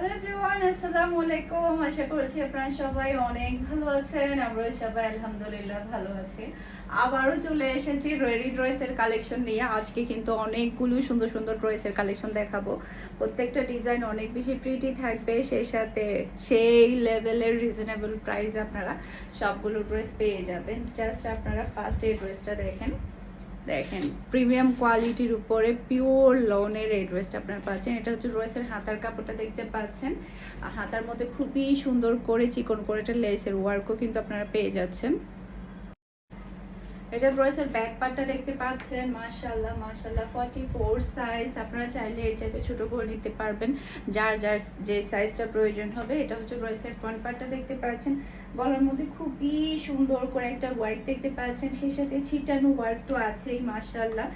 Hello everyone আসসালামু আলাইকুম আশা করছি আপনারা সবাই অনেক ভালো আছেন। আমরা সবাই আলহামদুলিল্লাহ ভালো আছি। আবারও চলে এসেছি রেডি ড্রেসের কালেকশন নিয়ে। আজকে কিন্তু অনেকগুলো সুন্দর সুন্দর ড্রেসের কালেকশন দেখাবো। প্রত্যেকটা ডিজাইন অনেক বেশি প্রিটি থাকবে। সেই সাথে সেই লেভেলের রিজনেবল প্রাইস আপনারা সবগুলো ড্রেস পেয়ে যাবেন। জাস্ট আপনারা ফার্স্ট এই ড্রেসটা দেখেন। দেখেন প্রিমিয়াম কোয়ালিটির উপরে পিওর লনের এই ড্রেসটা আপনারা পাচ্ছেন। এটা হচ্ছে ড্রেসের হাতার কাপড়টা দেখতে পাচ্ছেন। হাতার মধ্যে খুবই সুন্দর করে চিকন করে একটা লেসের ওয়ার্কও কিন্তু আপনারা পেয়ে যাচ্ছেন। এটা ড্রেসের ব্যাক পার্টটা দেখতে পাচ্ছেন, মাশাআল্লাহ মাশাআল্লাহ। 44 সাইজ আপনারা চাইলে এর চাইতে ছোট করে নিতে পারবেন। যার যার যে সাইজটা প্রয়োজন হবে, এটা হচ্ছে ড্রেসের ফ্রন্ট পার্টটা দেখতে পাচ্ছেন। গলার মধ্যে খুবই সুন্দর করে একটা ওয়ার্ক দেখতে পাচ্ছেন। সেই সাথে ছিটানো ওয়ার্ক তো আছেই, মাশাআল্লাহ।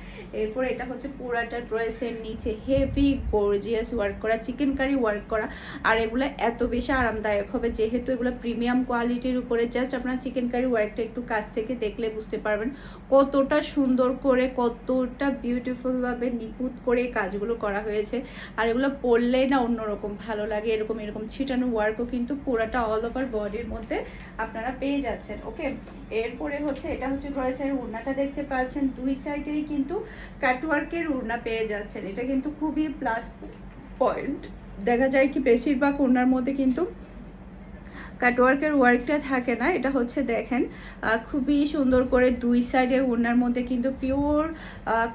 এরপর এটা হচ্ছে পুরাটা ড্রেসের নিচে হেভি গর্জিয়াস ওয়ার্ক করা চিকেন কারি ওয়ার্ক করা। আর এগুলো এত বেশি আরামদায়ক হবে, যেহেতু এগুলো প্রিমিয়াম কোয়ালিটির উপরে জাস্ট আপনারা চিকেন কারি ওয়ার্কটা একটু কাছ থেকে দেখলে বুঝতে পারবেন। কতটা সুন্দর করে, কতটা বিউটিফুল ভাবে নিখুঁত করে কাজগুলো করা হয়েছে। আর এগুলো পরলে না অন্যরকম ভালো লাগে, এরকম এরকম ছিটানো ওয়ার্কও কিন্তু পুরাটা অল ওভার বডির মধ্যে আপনারা পেয়ে যাচ্ছেন ওকে এরপরে হচ্ছে, এটা হচ্ছে ড্রয়েসের উড়নাটা দেখতে পাচ্ছেন। দুই সাইডেই কিন্তু কাটওয়ার্কের উড়না পেয়ে যাচ্ছেন। এটা কিন্তু খুবই প্লাস পয়েন্ট দেখা যায় কি বেশিরভাগ ওড়নার মধ্যে কিন্তু কাটওয়ার্কের ওয়ার্কটা থাকে না, এটা হচ্ছে দেখেন খুবই সুন্দর করে দুই সাইডে ওনার মধ্যে কিন্তু পিওর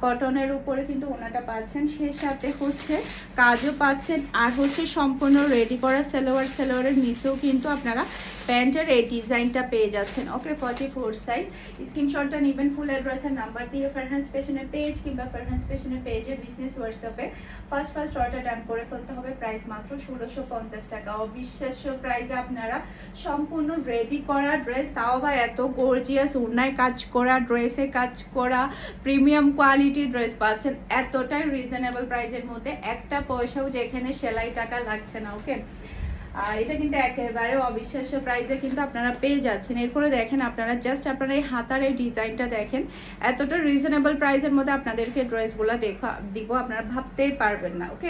কটনের উপরে কিন্তু ওনাটা পাচ্ছেন। সে সাথে হচ্ছে কাজও পাচ্ছেন আর হচ্ছে সম্পূর্ণ রেডি করা সেলোয়ার, সেলোয়ারের নিচেও কিন্তু আপনারা প্যান্টের এই ডিজাইনটা পেয়ে যাচ্ছেন। ওকে ফর্টি ফোর সাইজ স্ক্রিনশটটা নেবেন ফুল অ্যাড্রেসের নাম্বার দিয়ে ফারহান্স ফ্যাশনের পেজ কিংবা ফারহান্স ফ্যাশনের পেজের বিজনেস হোয়াটসঅ্যাপে ফার্স্ট ফার্স্ট অর্ডার ডান করে ফেলতে হবে। প্রাইস মাত্র ষোলোশো পঞ্চাশ টাকা। অবিশ্বাস্য প্রাইসে আপনারা সম্পূর্ণ রেডি করা ড্রেস তাও আবার এত গর্জিয়াস উন্নায় কাজ করা ড্রেসে কাজ করা প্রিমিয়াম কোয়ালিটি ড্রেস পাচ্ছেন। এতটাই রিজনেবল প্রাইসের মধ্যে একটা পয়সাও যেখানে সেলাই টাকা লাগছে না ওকে আর এটা কিন্তু একেবারে অবিশ্বাস্য প্রাইজে কিন্তু আপনারা পেয়ে যাচ্ছেন। এরপরে দেখেন আপনারা জাস্ট আপনারা এই হাতার এই ডিজাইনটা দেখেন, এতটা রিজনেবল প্রাইসের মধ্যে আপনাদেরকে ড্রেসগুলো দেখা, দিব, আপনারা ভাবতেই পারবেন না ওকে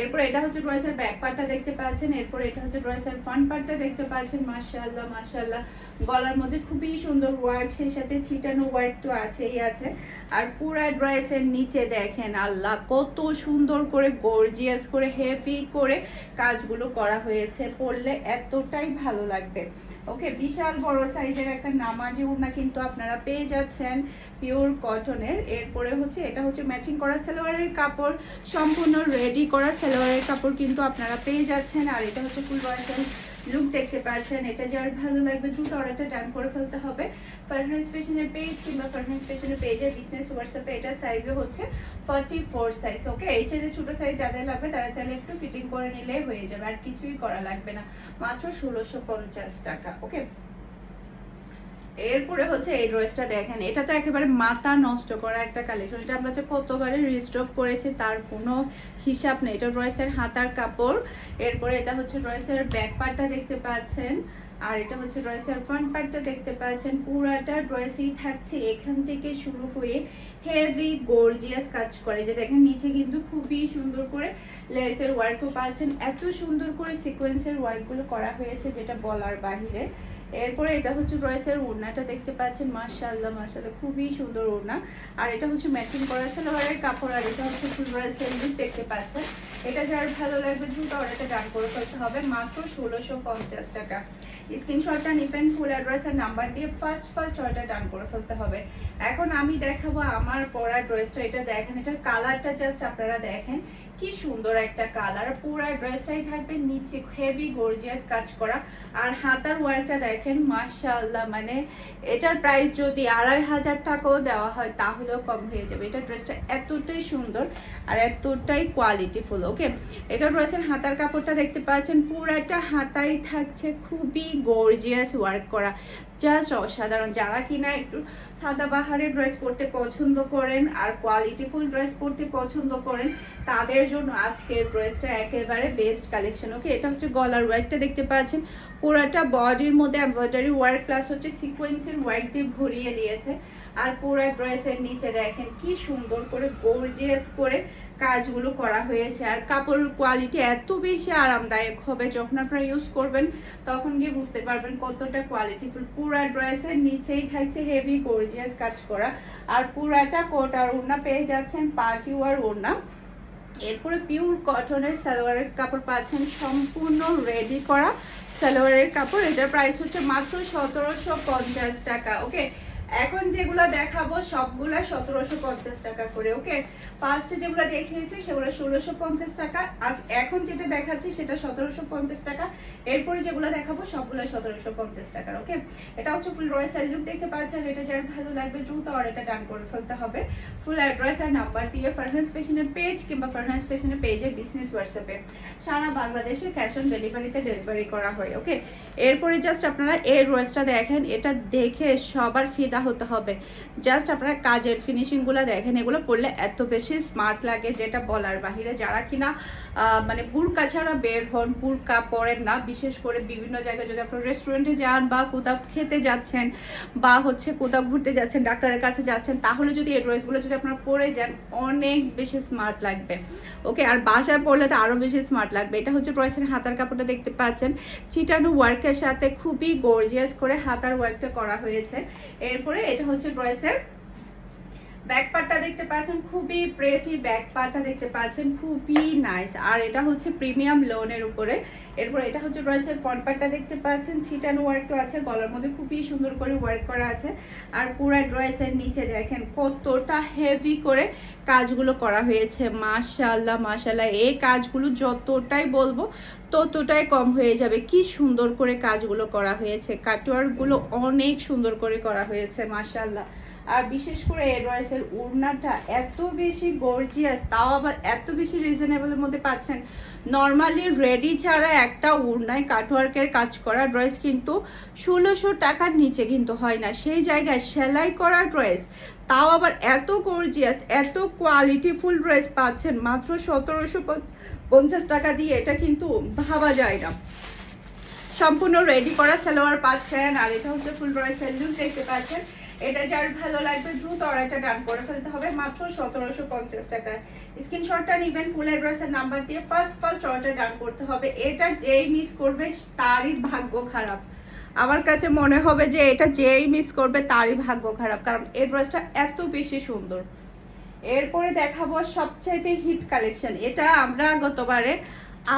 এরপর এটা হচ্ছে ড্রেসের ব্যাক পার্টটা দেখতে পাচ্ছেন, এরপর এটা হচ্ছে ড্রেসের ফ্রন্ট পার্টটা দেখতে পাচ্ছেন, মাশাআল্লাহ মাশাআল্লাহ। গলার মধ্যে খুবই সুন্দর ওয়ার্ক সেই সাথে ছিটানো ওয়ার্ক তো আছেই, আছে। আর পুরা ড্রেসের নিচে দেখেন, আল্লাহ, কত সুন্দর করে গর্জিয়াস করে হেভি করে কাজগুলো করা হয়েছে। পরলে এতটাই ভালো লাগবে। ওকে, বিশাল বড় সাইজের একটা নামাজি উড়না কিন্তু আপনারা পেয়ে যাচ্ছেন পিওর কটনের। এরপরে হচ্ছে, এটা হচ্ছে ম্যাচিং করা সালোয়ারের কাপড়, সম্পূর্ণ রেডি করা সালোয়ারের কাপড় কিন্তু আপনারা পেয়ে যাচ্ছেন। আর এটা হচ্ছে ফুল বয়সের লুক দেখতে পাচ্ছেন, এটা যার ভালো লাগবে, দ্রুত অর্ডারটা ডান করে ফেলতে হবে। ফারহান্স ফ্যাশনের পেজ কিংবা ফারহান্স ফ্যাশনের পেজের বিজনেস হোয়াটসঅ্যাপে এটা সাইজও হচ্ছে ফর্টি ফোর সাইজ ওকে এই চাইতে ছোটো সাইজ যাদের লাগবে, তারা চাইলে একটু ফিটিং করে নিলে হয়ে যাবে, আর কিছুই করা লাগবে না। মাত্র ষোলোশো পঞ্চাশ টাকা ওকে এরপরে হচ্ছে এই ড্রেসটা দেখেন, এটা তো একেবারে মাথা নষ্ট করা একটা কালেকশন এটা আমরা যে কতবারে রিস্টক করেছি তার কোনো হিসাব নেই। এটা ড্রেসের হাতার কাপড়, এরপরে এটা হচ্ছে ড্রেসের ব্যাক পার্টটা দেখতে পাচ্ছেন, আর এটা হচ্ছে ড্রেসের ফ্রন্ট পার্টটা দেখতে পাচ্ছেন। পুরাটা ড্রেসই থাকছে এখান থেকে শুরু হয়ে হেভি গর্জিয়াস কাজ করে। যে দেখেন, নিচে কিন্তু খুবই সুন্দর করে লেসের ওয়ার্কও পাচ্ছেন। এত সুন্দর করে সিকোয়েন্সের ওয়ার্কগুলো করা হয়েছে যেটা বলার বাহিরে। এরপরে এটা হচ্ছে ড্রেসের ওড়নাটা দেখতে পাচ্ছেন, মাশাআল্লাহ মাশাআল্লাহ, খুবই সুন্দর ওড়না। আর এটা হচ্ছে ম্যাচিং করা সালোয়ারের কাপড়, আর এটা হচ্ছে ড্রেসের লুক দেখতে পাচ্ছেন। এটা যার ভালো লাগবে দ্রুত অর্ডারটা ডান করে ফেলতে হবে, মাত্র ষোলোশো পঞ্চাশ টাকা। স্ক্রিনশটটা নিবেন ফুল অ্যাড্রেস নাম্বার দিয়ে ফার্স্ট ফার্স্ট অর্ডার ডান করে ফেলতে হবে। এখন আমি দেখাবো আমার পরা ড্রেসটা এটা দেখেন, এটার কালারটা জাস্ট আপনারা দেখেন। কি সুন্দর একটা কালার। পুরো ড্রেসটাই থাকবে নিচে হেভি গর্জিয়াস কাজ করা। আর হাতার ওয়ার্কটা দেখেন, মাশাআল্লাহ মানে এটার প্রাইস যদি আড়াই হাজার টাকাও দেওয়া হয়, তাহলেও কম হয়ে যাবে। এটা ড্রেসটা এতটাই সুন্দর আর এতটাই কোয়ালিটিফুল ওকে এটা ড্রেসের হাতার কাপড়টা দেখতে পাচ্ছেন পুরো একটা হাতাই থাকছে, খুবই গর্জিয়াস ওয়ার্ক করা। জাস্ট অসাধারণ। যারা কিনা একটু সাদাবাহারের ড্রেস পরতে পছন্দ করেন আর কোয়ালিটিফুল ড্রেস পরতে পছন্দ করেন, তাদের জন্য আজকের ড্রেসটা একেবারে বেস্ট কালেকশন ওকে এটা হচ্ছে গলার ওয়ার্কটা দেখতে পাচ্ছেন। পুরাটা বডির মধ্যে এমব্রয়ডারি ওয়ার্ক প্লাস হচ্ছে সিকোয়েন্সের ওয়ার্ক দিয়ে ভরিয়ে দিয়েছে। আর পুরা ড্রেসের নিচে দেখেন কি সুন্দর করে গর্জিয়াস করে কাজগুলো করা হয়েছে আর কাপড়ের কোয়ালিটি এত বেশি আরামদায়ক হবে যখন আপনারা ইউজ করবেন, তখন গিয়ে বুঝতে পারবেন কতটা কোয়ালিটিফুল পুরা ড্রেসের নিচেই থাকছে হেভি গর্জিয়াস কাজ করা। আর পুরাটা কোট আর ওড়না পেয়ে যাচ্ছেন পার্টি ওয়ার ওড়না। এরপরে পিওর কটনের সালোয়ারের কাপড় পাচ্ছেন সম্পূর্ণ রেডি করা। সালোয়ারের কাপড়, এটার প্রাইস হচ্ছে মাত্র সতেরোশো পঞ্চাশ টাকা ওকে এখন যেগুলো দেখাবো, সবগুলা সতেরোশো পঞ্চাশ টাকা করে ওকে ফার্স্টে যেগুলো দেখিয়েছি, সেগুলো ষোলোশো পঞ্চাশ টাকা। আজ এখন যেটা দেখাচ্ছি, সেটা সতেরোশো পঞ্চাশ টাকা। এরপরে যেগুলো দেখাবো, সবগুলো সতেরোশো পঞ্চাশ টাকার ওকে এটা হচ্ছে ফুল রয়েসাল লুক দেখতে পাচ্ছেন। এটা যার ভালো লাগবে, দ্রুত অর্ডারটা ডান করে ফেলতে হবে। ফুল অ্যাড্রেস আর নাম্বার দিয়ে ফারহান্স ফ্যাশনের পেজ কিংবা ফারহান্স ফ্যাশনের পেজের বিজনেস হোয়াটসঅ্যাপে সারা বাংলাদেশে ক্যাশ অন ডেলিভারিতে ডেলিভারি করা হয় ওকে এরপরে জাস্ট আপনারা এই ড্রেসটা দেখেন। এটা দেখে সবার ফিদা হতে হবে। জাস্ট আপনারা কাজের ফিনিশিংগুলো দেখেন, এগুলো পরলে এত বেশি স্মার্ট লাগে যেটা বলার বাহিরে। যারা কিনা মানে বুরকা ছাড়া বের হন বুরকা পরেন না, বিশেষ করে বিভিন্ন জায়গায় যদি আপনারা রেস্টুরেন্টে যান বা কোথাও খেতে যাচ্ছেন বা হচ্ছে কোথাও ঘুরতে যাচ্ছেন, ডাক্তারের কাছে যাচ্ছেন, তাহলে যদি এই ড্রেসগুলো যদি আপনারা পরে যান, অনেক বেশি স্মার্ট লাগবে। ওকে আর বাসায় পরলে তো আরও বেশি স্মার্ট লাগবে। এটা হচ্ছে ড্রেসের হাতার কাপড়টা দেখতে পাচ্ছেন। চিটানো ওয়ার্কের সাথে খুবই গর্জিয়াস করে হাতার ওয়ার্কটা করা হয়েছে। এরপরে এটা হচ্ছে ড্রেসের ব্যাক পার্টটা দেখতে পাচ্ছেন, খুবই প্রেটি ব্যাক পার্টটা দেখতে পাচ্ছেন, খুবই নাইস আর এটা হচ্ছে প্রিমিয়াম লোনের উপরে। এরপর এটা হচ্ছে ড্রেসের ফ্রন্ট পার্টটা দেখতে পাচ্ছেন ছিটানো ওয়ার্কও আছে, গলার মধ্যে খুবই সুন্দর করে ওয়ার্ক করা আছে। আর পুরা ড্রেসের নিচে দেখেন কতটা হেভি করে কাজগুলো করা হয়েছে। মাশাল্লাহ মাশাল্লাহ এই কাজগুলো যতটাই বলব, ততটাই কম হয়ে যাবে। কি সুন্দর করে কাজগুলো করা হয়েছে। কাটোয়ারগুলো অনেক সুন্দর করে করা হয়েছে মাশাল্লাহ আর বিশেষ করে ড্রেসের উড়নাটা এত বেশি গর্জিয়াস তাও আবার এত বেশি রিজনেবলের মধ্যে পাচ্ছেন। নর্মালি রেডি ছাড়া একটা উড়নায় কাটওয়ার্কের কাজ করা ড্রেস কিন্তু ষোলোশো টাকার নিচে কিন্তু হয় না। সেই জায়গায় সেলাই করা ড্রেস তাও আবার এত গর্জিয়াস এত কোয়ালিটিফুল ড্রেস পাচ্ছেন। মাত্র সতেরোশো পঞ্চাশ টাকা দিয়ে এটা কিন্তু ভাবা যায় না। সম্পূর্ণ রেডি করা সালোয়ার পাচ্ছেন, আর এটা হচ্ছে ফুল ড্রেসের লুক দেখতে পাচ্ছেন। এটা যার ভালো লাগবে, দ্রুত অর্ডারটা ডান করে ফেলতে হবে, মাত্র সতেরোশো পঞ্চাশ টাকায়। স্ক্রিনশটটা নিবেন ফুল অ্যাড্রেসের নাম্বার দিয়ে ফার্স্ট ফার্স্ট অর্ডার ডান করতে হবে। এটা যেই মিস করবে, তারই ভাগ্য খারাপ। আমার কাছে মনে হবে যে এটা যেই মিস করবে, তারই ভাগ্য খারাপ, কারণ এই ড্রেসটা এত বেশি সুন্দর। এরপরে দেখাবো সবচাইতে হিট কালেকশন এটা আমরা গতবারে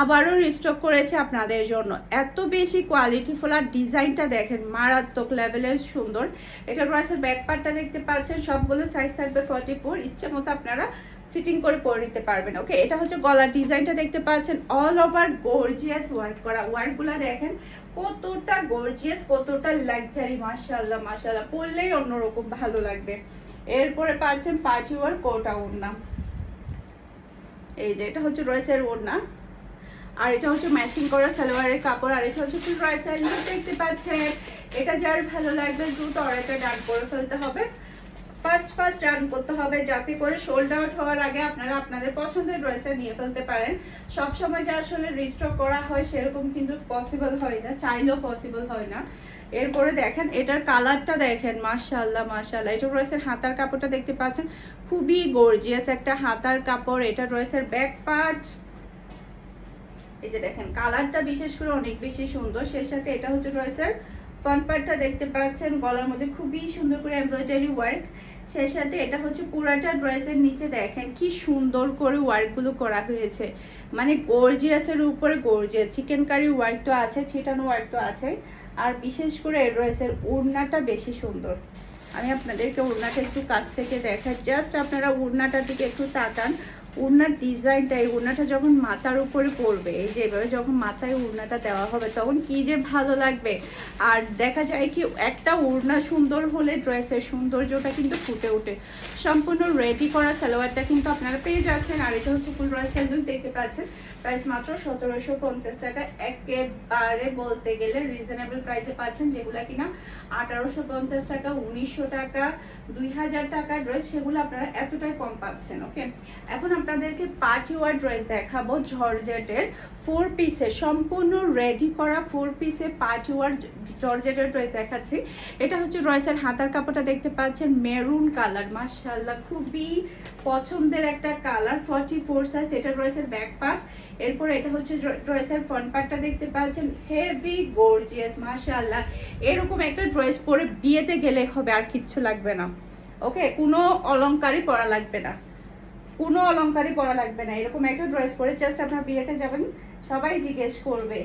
আবারও রিস্টক করেছে আপনাদের জন্য। এত বেশি কোয়ালিটিফুল আর ডিজাইনটা দেখেন, মারাত্মক লেভেলের সুন্দর। এটা ড্রেসের ব্যাক পার্টটা দেখতে পাচ্ছেন, সবগুলো সাইজ থাকবে ফর্টি ফোর ইচ্ছে মতো আপনারা ফিটিং করে পরে নিতে পারবেন ওকে এটা হচ্ছে গলার ডিজাইনটা দেখতে পাচ্ছেন অল ওভার গর্জিয়াস ওয়ার্ক করা। ওয়ার্কগুলো দেখেন, কতটা গর্জিয়াস কতটা লাক্সারি মাশাআল্লাহ মাশাআল্লাহ। পরলেই অন্যরকম ভালো লাগবে। এরপরে পাচ্ছেন পার্টি ওয়ার কোটা ওড়না। এই যে, এটা হচ্ছে ড্রেসের ওড়না। আর এটা হচ্ছে ম্যাচিং করা সালোয়ারের কাপড়, আর এটা হচ্ছে ফুল লুক দেখতে পাচ্ছেন, এটা যার ভালো লাগবে দ্রুত অর্ডারটা ডান করে ফেলতে হবে। ফার্স্ট ফার্স্ট রান করতে হবে, যাতে করে সোল্ড আউট হওয়ার আগে আপনারা আপনাদের পছন্দের ড্রেসটা নিয়ে ফেলতে পারেন। সবসময় যা আসলে রিস্টক করা হয়, সেরকম কিন্তু পসিবল হয় না, চাইলেও পসিবল হয় না। এরপরে দেখেন, এটার কালারটা দেখেন, মাশাআল্লাহ মাশাআল্লাহ। এটা ড্রেসের হাতার কাপড়টা দেখতে পাচ্ছেন, খুবই গর্জিয়াস একটা হাতার কাপড়। এটা ড্রেসের ব্যাক পার্ট এই যে দেখেন, কালারটা বিশেষ করে অনেক বেশি সুন্দর। সেই সাথে এটা হচ্ছে ড্রেসের ফ্রন্ট পার্টটা দেখতে পাচ্ছেন, গলার মধ্যে খুবই সুন্দর করে এমব্রয়ডারি ওয়ার্ক সেই সাথে এটা হচ্ছে পুরাটা ড্রেসের নিচে দেখেন, কি সুন্দর করে ওয়ার্কগুলো করা হয়েছে। মানে গর্জিয়াসের উপরে গর্জিয়াস চিকেন কারি ওয়ার্ক তো আছে ছিটানো ওয়ার্ক তো আছে। আর বিশেষ করে এই ড্রেসের ওড়নাটা বেশি সুন্দর। আমি আপনাদেরকে ওড়নাটা একটু কাছ থেকে দেখাই। জাস্ট আপনারা ওড়নাটার দিকে একটু তাকান। ওড়নার ডিজাইনটা এই ওড়নাটা যখন মাথার উপরে পড়বে, এই যে এভাবে যখন মাথায় ওড়নাটা দেওয়া হবে, তখন কি যে ভালো লাগবে। আর দেখা যায় কি, একটা ওড়না সুন্দর হলে ড্রেসের সৌন্দর্যটা কিন্তু ফুটে ওঠে। সম্পূর্ণ রেডি করা সালোয়ারটা কিন্তু আপনারা পেয়ে যাচ্ছেন। আর এটা হচ্ছে ফুল ড্রেস লুক দেখতে পাচ্ছেন। প্রাইস মাত্র সতেরোশো পঞ্চাশ টাকা। একেবারে বলতে গেলে রিজনেবল প্রাইসে পাচ্ছেন, যেগুলা কিনা আঠারোশো পঞ্চাশ টাকা, উনিশশো টাকা দুই হাজার টাকার ড্রেস সেগুলো আপনারা এতটাই কম পাচ্ছেন ওকে এখন আপনাদেরকে পার্টি ওয়ার ড্রেস দেখাবো জর্জেটের ফোর পিসের সম্পূর্ণ রেডি করা ফোর পিসের পার্টি ওয়ার জর্জেটের ড্রেস দেখাচ্ছি। এটা হচ্ছে ড্রেসের হাতার কাপড়টা দেখতে পাচ্ছেন মেরুন কালার মাশাল্লাহ খুবই পছন্দের একটা কালার ফর্টি ফোর সাইজ এটা ড্রেসের ব্যাক পার্ট এরপর এটা হচ্ছে ড্রেসের ফ্রন্ট পার্টটা দেখতে পাচ্ছেন হেভি গর্জিয়াস মাশাআল্লাহ। এরকম একটা ড্রেস পরে বিয়েতে গেলে হবে, আর কিচ্ছু লাগবে না। ওকে, কোনো অলংকারই পরা লাগবে না। কোনো অলংকারই পরা লাগবে না। এরকম একটা ড্রেস পরে জাস্ট আপনার বিয়েতে যাবেন, সবাই জিজ্ঞেস করবে।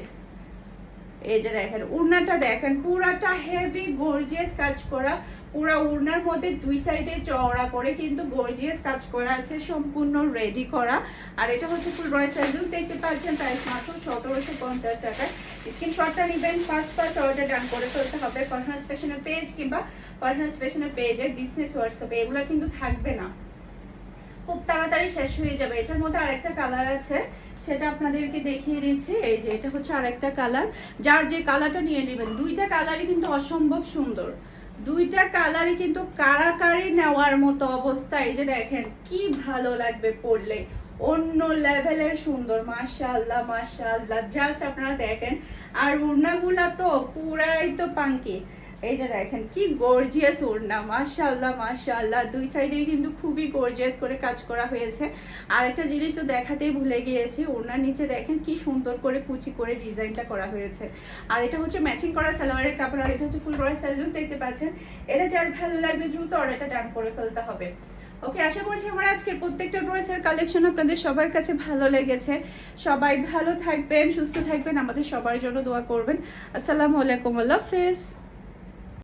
এই যে দেখেন, উড়নাটা দেখেন, পুরাটা হেভি গর্জিয়াস কাজ করা পুরা উড়নার মধ্যে দুই সাইডে চওড়া করে কিন্তু গর্জিয়াস কাজ করা আছে, সম্পূর্ণ রেডি করা। আর এটা হচ্ছে ফুল রয় সাইজুল দেখতে পাচ্ছেন প্রাইস মাত্র সতেরোশো পঞ্চাশ টাকায়। স্ক্রিনশটটা নেবেন ফার্স্ট ফার্স্ট অর্ডার ডান করে ফেলতে হবে। পার্সোনাল স্পেশাল পেজ কিংবা পার্সোনাল স্পেশাল পেজের বিজনেস হোয়াটসঅ্যাপে এগুলো কিন্তু থাকবে না। খুব তাড়াতাড়ি শেষ হয়ে যাবে। এটার মধ্যে আরেকটা কালার আছে, সেটা আপনাদেরকে দেখিয়ে দিচ্ছি। এই যে, এটা হচ্ছে আরেকটা কালার যার যে কালারটা নিয়ে নেবেন, দুইটা কালারই কিন্তু অসম্ভব সুন্দর। দুইটা কালারই কিন্তু কারাকারি নেওয়ার মতো অবস্থা। এই যে দেখেন, কি ভালো লাগবে পরলে। অন্য লেভেলের সুন্দর, মাশাআল্লাহ মাশাআল্লাহ। জাস্ট আপনারা দেখেন, আর উড়নাগুলা তো পুরাই তো পাঙ্কি এই যে দেখেন, কি গর্জিয়াস ওড়না, মাশাআল্লাহ মাশাআল্লাহ। দুই সাইডেই কিন্তু খুবই গর্জিয়াস করে কাজ করা হয়েছে। আর একটা জিনিস তো দেখাতেই ভুলে গিয়েছি, ওড়নার নিচে দেখেন কি সুন্দর করে কুচি করে ডিজাইনটা করা হয়েছে। আর এটা হচ্ছে ম্যাচিং করা সালোয়ারের কাপড়, আর এটা হচ্ছে ফুল রয় স্যালুন দেখতে পাচ্ছেন? এটা যার ভালো লাগবে দ্রুত অর্ডারটা ডান করে ফেলতে হবে। ওকে, আশা করছি আমার আজকের প্রত্যেকটা ড্রেসের কালেকশন আপনাদের সবার কাছে ভালো লেগেছে। সবাই ভালো থাকবেন, সুস্থ থাকবেন, আমাদের সবার জন্য দোয়া করবেন। আসসালামু আলাইকুম, আল্লাহ হাফেজ।